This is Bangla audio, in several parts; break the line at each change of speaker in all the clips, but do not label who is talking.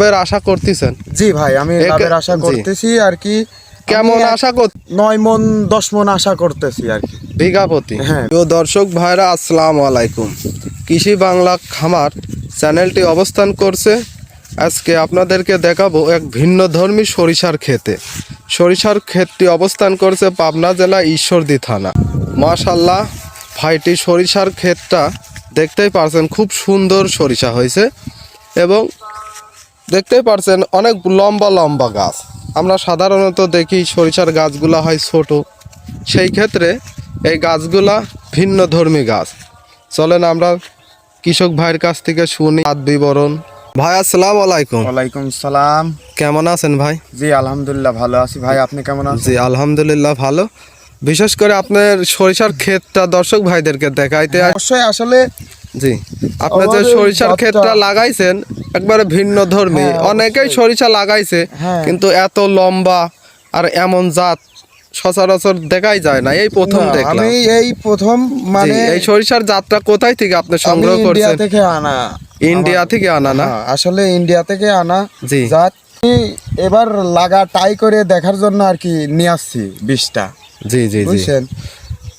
লাভের আশা করতেছেন?
জি ভাই আমি লাভের আশা করতেছি আর কি।
কেমন আশা কর
নয় মন দশ মন আশা করতেছি আর কি।
বিঘা প্রতি
হ্যাঁ।
দর্শক ভাইরা আসসালামু আলাইকুম। কৃষি বাংলা খামার চ্যানেলটি অবস্থান করছে। আজকে আপনাদেরকে দেখাবো এক ভিন্ন ধর্মী সরিষার ক্ষেতে। সরিষার ক্ষেতটি অবস্থান করছে পাবনা জেলা ঈশ্বরদী থানা। মাশাল্লাহ ভাইটি সরিষার ক্ষেতটা দেখতেই পারছেন খুব সুন্দর সরিষা হয়েছে এবং দেখতেই পারছেন অনেক লম্বা লম্বা গাছ। আমরা সাধারণত দেখি সরিষার গাছগুলা হয় ছোট। সেই ক্ষেত্রে এই গাছগুলা ভিন্ন ধর্মী গাছ। চলেন আমরা কৃষক ভাইয়ের কাছ থেকে শুনি। হাত বিবরণ ভাই আসসালামু আলাইকুম।
ওয়ালাইকুম সালাম।
কেমন আছেন ভাই?
জি আলহামদুলিল্লাহ ভালো আছি। ভাই আপনি কেমন আছেন?
জি আলহামদুলিল্লাহ ভালো। বিশেষ করে আপনার সরিষার ক্ষেতটা দর্শক ভাইদেরকে দেখাইতে
অবশ্যই আসলে
জি। আপনি যে সরিষার ক্ষেতটা লাগাইছেন একবারে ভিন্ন ধর্মী।
হ্যাঁ,
অনেকেই সরিষা লাগাইছে
হ্যাঁ।
কিন্তু এত লম্বা আর এমন জাত সচরাচর দেখাই যায় না। এই প্রথম দেখলাম।
আমি এই প্রথম মানে
এই সরিষার জাতটা কোথায় থেকে আপনি সংগ্রহ
ইন্ডিয়া
করছেন?
থেকে আনা।
ইন্ডিয়া থেকে আনা না?
হ্যাঁ, আসলে ইন্ডিয়া থেকে আনা
জি।
জাত। এবার লাগা টাই করে দেখার জন্য আর কি নিয়ে আসছি বীজটা
জি জি জি।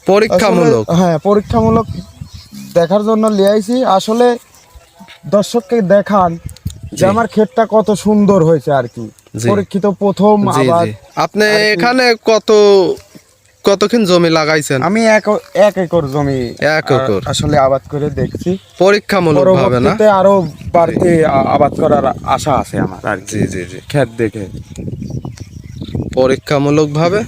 পরীক্ষামূলক।
হ্যাঁ পরীক্ষামূলক দেখার জন্য লিয়ে আইছি। আসলে দর্শককে দেখান যে আমার ক্ষেতটা কত সুন্দর হয়েছে আর কি। পরীক্ষিত প্রথম আবার
আপনি এখানে কত কতক্ষণ জমি লাগাইছেন?
আমি এক এক একর জমি
এক একর।
আসলে আবাদ করে দেখছি।
পরীক্ষামূলক ভাবে না?
পরবর্তীতে আরও বাড়তি আবাদ করার আশা আছে আমার আর
জি জি জি।
ক্ষেত দেখে।
পরীক্ষামূলক ভাবে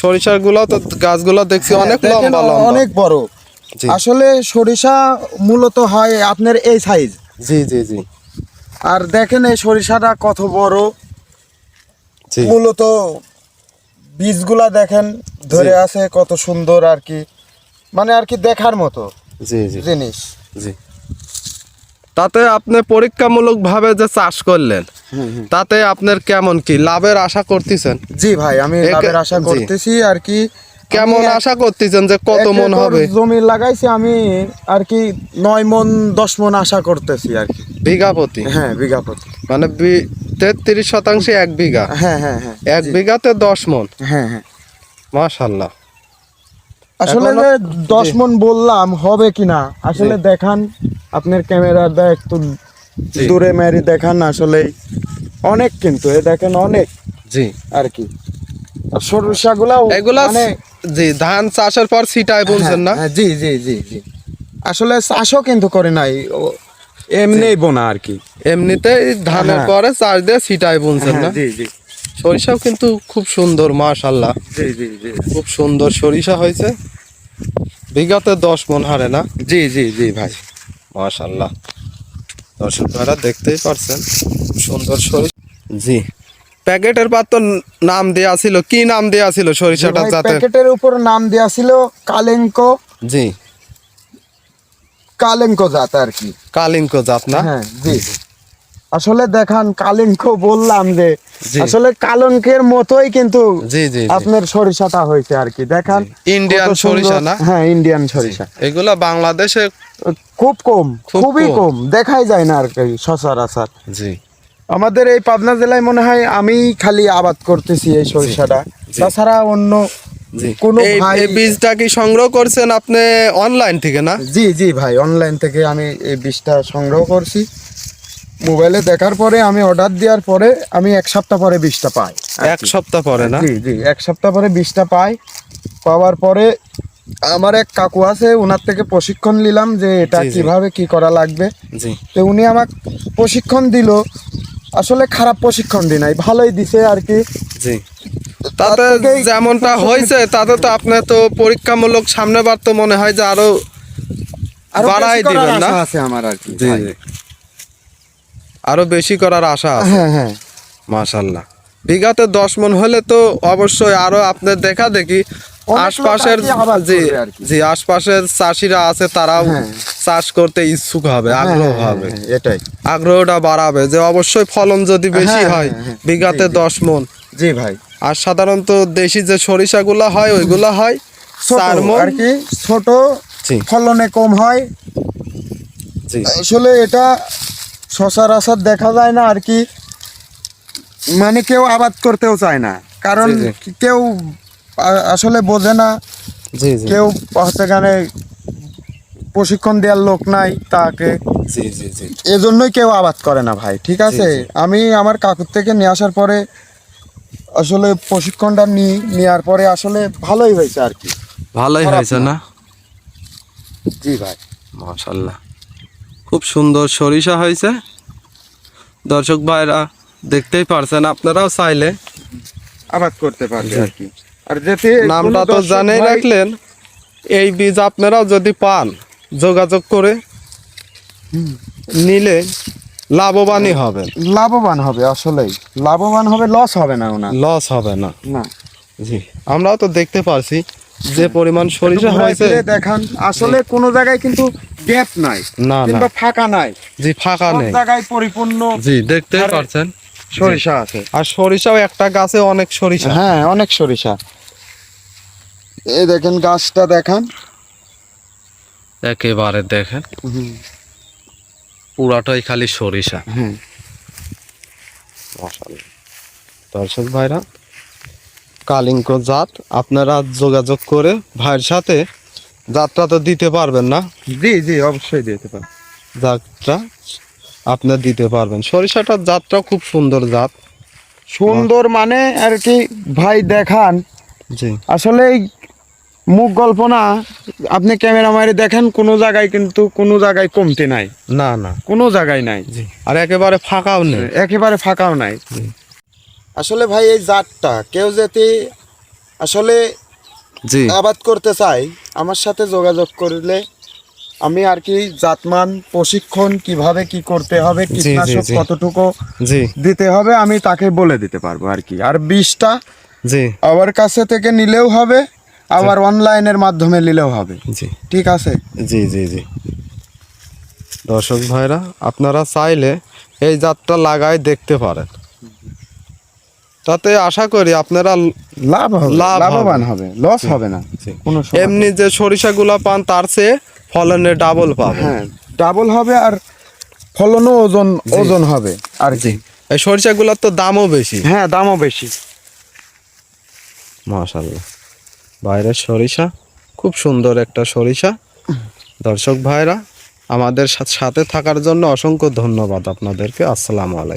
সরিষারগুলা তো গাছগুলা দেখছি অনেক
হ্যাঁ,
লম্বা লম্বা।
অনেক বড়। আসলে সরিষা মূলত হয় আপনার এই সাইজ
জি জি জি।
আর দেখেন এই সরিষাটা কত বড়। মূলত বীজগুলা দেখেন ধরে আছে কত সুন্দর আর কি। মানে আর কি দেখার মতো
জি জি।
জিনিস।
জি। তাতে আপনি পরীক্ষামূলক ভাবে যে চাষ করলেন তাতে আপনার কেমন কি? লাভের আশা করতেছেন?
জি ভাই আমি লাভের আশা করতেছি আর কি।
কেমন আশা করতেছেন যে কত মন হবে?
জমি লাগাইছি আমি আর কি নয় মন দশ মন আশা করতেছি আর কি।
বিঘা প্রতি?
হ্যাঁ বিঘা প্রতি।
মানে তেত্রিশ শতাংশে এক বিঘা?
হ্যাঁ হ্যাঁ হ্যাঁ
এক বিঘাতে দশ মন?
হ্যাঁ হ্যাঁ।
মাশাল্লাহ।
আসলে যে দশ মন বললাম হবে কিনা আসলে দেখান আপনার ক্যামেরা ক্যামেরাটা একটু। দূরে মেরি দেখান আসলে অনেক কিন্তু এ দেখেন অনেক।
জি।
আর কি। সরিষাগুলা
এগুলা
মানে
জি ধান চাষের পর বলছেন না?
হ্যাঁ, হ্যাঁ, জি জি জি জি। আসলে চাষও কিন্তু করে নাই এমনি বোনা আর কি।
এমনিতেই ধানের
হ্যাঁ।
পরে চাষ দিয়ে না?
জি জি।
সরিষাও কিন্তু খুব সুন্দর মাশাল্লাহ
জি জি জি।
খুব সুন্দর সরিষা হয়েছে। বিঘাতে দশ মন হারে না?
জি জি জি ভাই।
মাশাল্লাহ দর্শক ভাইরা দেখতেই পারছেন খুব সুন্দর সরিষা। জি। প্যাকেটের পাত তো নাম দেয়া ছিল। কি নাম দেয়া ছিল সরিষাটা যাতে
প্যাকেটের উপর নাম দেয়া ছিল কালেঙ্ক।
জি।
কালেঙ্ক জাত আর কি।
কালিঙ্ক জাত না?
হ্যাঁ জি। আসলে দেখান কালিঙ্ক বললাম যে আসলে কালঙ্কের মতোই কিন্তু
জি জি।
আপনার সরিষাটা হয়েছে আর কি। দেখান
ইন্ডিয়ান সরিষা না?
হ্যাঁ ইন্ডিয়ান সরিষা।
এগুলা বাংলাদেশে
খুব কম খুবই
কম।
কম। দেখাই যায় না আর কি সচরাচর।
জি।
আমাদের এই পাবনা জেলায় মনে হয় আমি খালি আবাদ করতেছি এই সরিষাটা। তাছাড়া অন্য কোনো ভাই
বীজটা কি সংগ্রহ করছেন আপনি অনলাইন থেকে না?
জি জি ভাই অনলাইন থেকে আমি এই বীজটা সংগ্রহ করছি। মোবাইলে দেখার পরে আমি অর্ডার দেওয়ার পরে আমি এক সপ্তাহ পরে বীজটা পাই।
এক সপ্তাহ পরে না?
জি জি এক সপ্তাহ পরে বীজটা পাই। পাওয়ার পরে আমার এক কাকু আছে ওনার থেকে প্রশিক্ষণ নিলাম যে এটা। কীভাবে কি করা লাগবে। তো উনি আমাকে প্রশিক্ষণ দিল আসলে খারাপ প্রশিক্ষণ দি নাই ভালোই দিছে আর কি।
জি। তাতে যেমনটা হয়েছে তাতে তো আপনি তো পরীক্ষামূলক সামনে বার তো মনে হয় যে আরও
আরও
বাড়াই
বেশি করার
দিবেন না?
আশা আছে আমার আর কি
জি। আরও বেশি করার আশা আছে?
হ্যাঁ হ্যাঁ।
মাশাল্লাহ। বিঘাতে দশ মন হলে তো অবশ্যই আরও আপনার দেখা দেখি আশপাশের আশপাশের চাষিরা আছে তারাও
হ্যাঁ।
চাষ করতে ইচ্ছুক হবে
হ্যাঁ,
আগ্রহ
হ্যাঁ,
হবে।
এটাই।
আগ্রহটা বাড়াবে যে অবশ্যই ফলন যদি বেশি
হ্যাঁ।
বিঘাতে। দশ মন।
জি ভাই।
আর সাধারণত দেশি যে সরিষাগুলা হয় ওইগুলা হয় চার মন।
আর কি ছোট ফলনে কম হয়। আসলে এটা সচরাচর দেখা যায় না আর কি মানে কেউ আবাদ করতেও চায় না। কারণ কেউ আসলে বোঝে না। কেউ হচ্ছে এখানে প্রশিক্ষণ দেওয়ার লোক নাই তাকে।
জি জি জি।
এজন্যই কেউ আবাদ করে না ভাই ঠিক আছে? আমি আমার কাকুর থেকে নিয়ে আসার পরে আসলে প্রশিক্ষণটা নিই নেওয়ার পরে আসলে ভালোই হয়েছে আর কি।
ভালোই হয়েছে
না। জি ভাই।
মাশাল্লাহ। খুব সুন্দর সরিষা হয়েছে। দর্শক ভাইরা দেখতেই পারছেন আপনারাও চাইলে
আবাদ করতে পারবে
জি।
আর কি। আর যেতে
নামটা তো জানেই রাখলেন এই বীজ আপনারাও যদি পান যোগাযোগ করে নিলে লাভবানই হবেন।
লাভবান হবে আসলেই। লাভবান হবে লস হবে না ওনার।
লস হবে না।
না।
জি। আমরাও তো দেখতে পারছি যে পরিমাণ সরিষা হয়েছে।
দেখান আসলে কোনো জায়গায় কিন্তু গ্যাপ নাই
না না।
কিংবা ফাঁকা নাই।
জি ফাঁকা
সব
নেই।
জায়গায় পরিপূর্ণ
জি দেখতেই
আরে-
পারছেন।
সরিষা আছে।
আর সরিষাও একটা গাছে অনেক সরিষা।
হ্যাঁ অনেক সরিষা। এই দেখেন গাছটা দেখান।
একেবারে দেখেন। পুরাটাই খালি সরিষা। দর্শক ভাইরা কালিঙ্ক জাত আপনারা যোগাযোগ করে ভাইয়ের সাথে যাত্রা তো দিতে পারবেন না?
জি জি অবশ্যই দিতে পারেন
যাত্রা আপনার দিতে পারবেন। সরিষাটার জাতটাও খুব সুন্দর জাত।
সুন্দর মানে আর কি ভাই দেখান।
জি।
আসলে এই মুখ গল্প না। আপনি ক্যামেরা মারে দেখেন কোনো জায়গায় কিন্তু কোনো জায়গায় কমতে নাই।
না না।
কোনো জায়গায় নাই।
আর একেবারে ফাঁকাও নেই।
একেবারে ফাঁকাও নাই। আসলে ভাই এই জাতটা কেউ যদি আসলে
জি।
আবাদ করতে চাই আমার সাথে যোগাযোগ করলে আমি আর কি জাতমান প্রশিক্ষণ কীভাবে কি করতে হবে কীটনাশক কতটুকু
জি।
দিতে হবে আমি তাকে বলে দিতে পারব আর কি। আর বিষটা
জি।
আমার কাছে থেকে নিলেও হবে আবার অনলাইনের মাধ্যমে নিলেও হবে।
জি।
ঠিক আছে?
জি জি জি। দর্শক ভাইরা আপনারা চাইলে এই জাতটা লাগাই দেখতে পারেন। তাতে আশা করি আপনারা
লাভ লাভবান
হবে।
লস হবে না। কোনো
এমনি যে সরিষাগুলা পান তার চেয়ে ফলনে ডাবল পাবেন
হ্যাঁ ডাবল হবে আর ফলনও ওজন ওজন হবে আর কি।
এই সরিষাগুলোর তো দামও বেশি।
হ্যাঁ দামও বেশি।
মাশাল্লাহ বাইরের সরিষা, খুব সুন্দর একটা সরিষা। দর্শক ভাইরা, আমাদের সাথে থাকার জন্য অসংখ্য ধন্যবাদ আপনাদেরকে। আসসালামু আলাইকুম।